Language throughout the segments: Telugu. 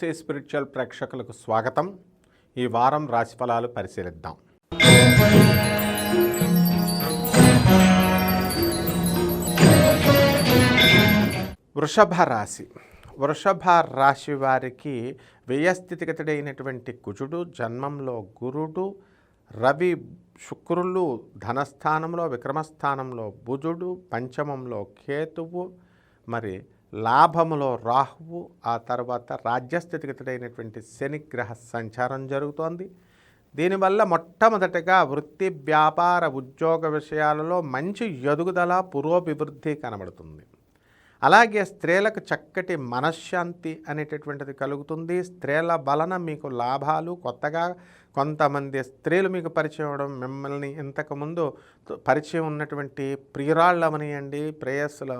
స్పిరిచువల్ ప్రేక్షకులకు స్వాగతం. ఈ వారం రాశిఫలాలు పరిశీలిద్దాం. వృషభ రాశి. వృషభ రాశి వారికి వ్యయస్థితిగతుడైనటువంటి కుజుడు జన్మంలో గురుడు రవి శుక్రులు ధనస్థానంలో విక్రమస్థానంలో బుజుడు పంచమంలో కేతువు మరి లాభములో రాహువు ఆ తర్వాత రాజ్యస్థితిగతుడైనటువంటి శనిగ్రహ సంచారం జరుగుతోంది. దీనివల్ల మొట్టమొదటిగా వృత్తి వ్యాపార ఉద్యోగ విషయాలలో మంచి ఎదుగుదల పురోభివృద్ధి కనబడుతుంది. అలాగే స్త్రీలకు చక్కటి మనశ్శాంతి అనేటటువంటిది కలుగుతుంది. స్త్రీల వలన మీకు లాభాలు కొత్తగా కొంతమంది స్త్రీలు మీకు పరిచయం అవడం మిమ్మల్ని ఇంతకుముందు పరిచయం ఉన్నటువంటి ప్రియురాళ్ళు అవనియండి ప్రేయస్సులు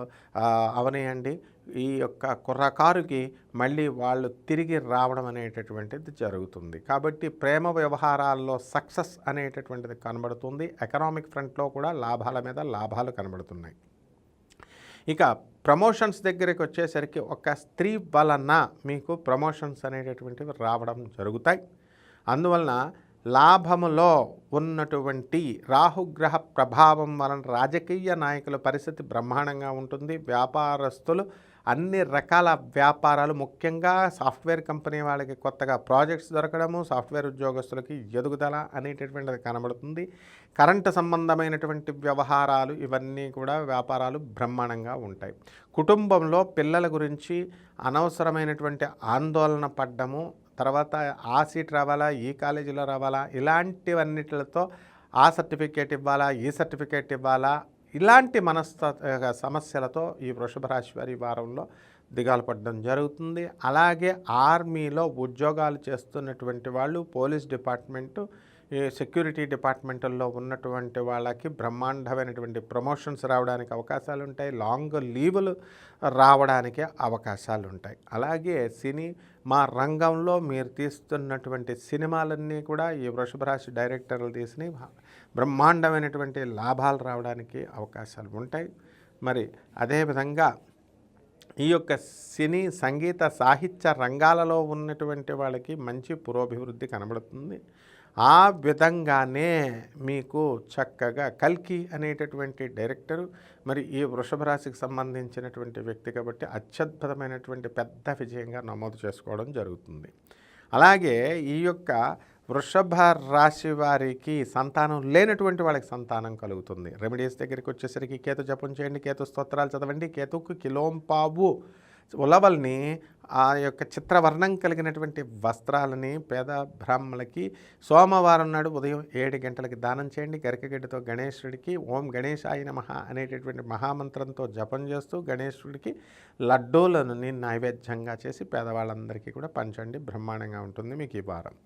అవనియండి. ఈ యొక్క కుర్రకారుకి మళ్ళీ వాళ్ళు తిరిగి రావడం అనేటటువంటిది జరుగుతుంది. కాబట్టి ప్రేమ వ్యవహారాల్లో సక్సెస్ అనేటటువంటిది కనబడుతుంది. ఎకనామిక్ ఫ్రంట్లో కూడా లాభాల మీద లాభాలు కనబడుతున్నాయి. ఇక ప్రమోషన్స్ దగ్గరికి వచ్చేసరికి ఒక స్త్రీ వలన మీకు ప్రమోషన్స్ అనేటటువంటివి రావడం జరుగుతాయి. అందువలన లాభములో ఉన్నటువంటి రాహుగ్రహ ప్రభావం వలన రాజకీయ నాయకుల పరిస్థితి బ్రహ్మాండంగా ఉంటుంది. వ్యాపారస్తులు అన్ని రకాల వ్యాపారాలు ముఖ్యంగా సాఫ్ట్వేర్ కంపెనీ వాళ్ళకి కొత్తగా ప్రాజెక్ట్స్ దొరకడము సాఫ్ట్వేర్ ఉద్యోగస్తులకి ఎదుగుదల అనేటటువంటిది కనబడుతుంది. కరెంటు సంబంధమైనటువంటి వ్యవహారాలు ఇవన్నీ కూడా వ్యాపారాలు బ్రహ్మాండంగా ఉంటాయి. కుటుంబంలో పిల్లల గురించి అనవసరమైనటువంటి ఆందోళన పడ్డము తర్వాత ఆ సీట్ రావాలా ఈ కాలేజీలో రావాలా ఇలాంటివన్నిటితో ఆ సర్టిఫికేట్ ఇవ్వాలా ఈ సర్టిఫికేట్ ఇవ్వాలా ఇలాంటి మనస్త సమస్యలతో ఈ వృషభ రాశి వారి వారంలో దిగాలు పడడం జరుగుతుంది. అలాగే ఆర్మీలో ఉద్యోగాలు చేస్తున్నటువంటి వాళ్ళు పోలీస్ డిపార్ట్మెంటు ఈ సెక్యూరిటీ డిపార్ట్మెంట్లో ఉన్నటువంటి వాళ్ళకి బ్రహ్మాండమైనటువంటి ప్రమోషన్స్ రావడానికి అవకాశాలు ఉంటాయి లాంగ్ లీవులు రావడానికి అవకాశాలు ఉంటాయి అలాగే సినీ మా రంగంలో మీరు తీస్తున్నటువంటి సినిమాలన్నీ కూడా ఈ వృషభ రాశి డైరెక్టర్లు తీసిన బ్రహ్మాండమైనటువంటి లాభాలు రావడానికి అవకాశాలు ఉంటాయి మరి అదేవిధంగా ఈ యొక్క సినీ సంగీత సాహిత్య రంగాలలో ఉన్నటువంటి వాళ్ళకి మంచి పురోభివృద్ధి కనబడుతుంది. ఆ విధంగానే మీకు చక్కగా కల్కి అనేటటువంటి డైరెక్టరు మరి ఈ వృషభ రాశికి సంబంధించినటువంటి వ్యక్తి కాబట్టి అత్యద్భుతమైనటువంటి పెద్ద విజయంగా నమోదు చేసుకోవడం జరుగుతుంది. అలాగే ఈ యొక్క వృషభ రాశి వారికి సంతానం లేనటువంటి వాళ్ళకి సంతానం కలుగుతుంది. రెమెడీస్ దగ్గరికి వచ్చేసరికి కేతు జపం చేయండి కేతు స్తోత్రాలు చదవండి కేతుకు కిలోంపావు ఉలవల్ని ఆ యొక్క చిత్రవర్ణం కలిగినటువంటి వస్త్రాలని పేద బ్రాహ్మణులకి సోమవారం నాడు ఉదయం ఏడు గంటలకి దానం చేయండి. గరికగడ్డతో గణేశుడికి ఓం గణేశాయ నమః అనేటటువంటి మహామంత్రంతో జపం చేస్తూ గణేశుడికి లడ్డూలను నైవేద్యంగా చేసి పేదవాళ్ళందరికీ కూడా పంచండి. బ్రహ్మాండంగా ఉంటుంది. మీకు ఈ వారం.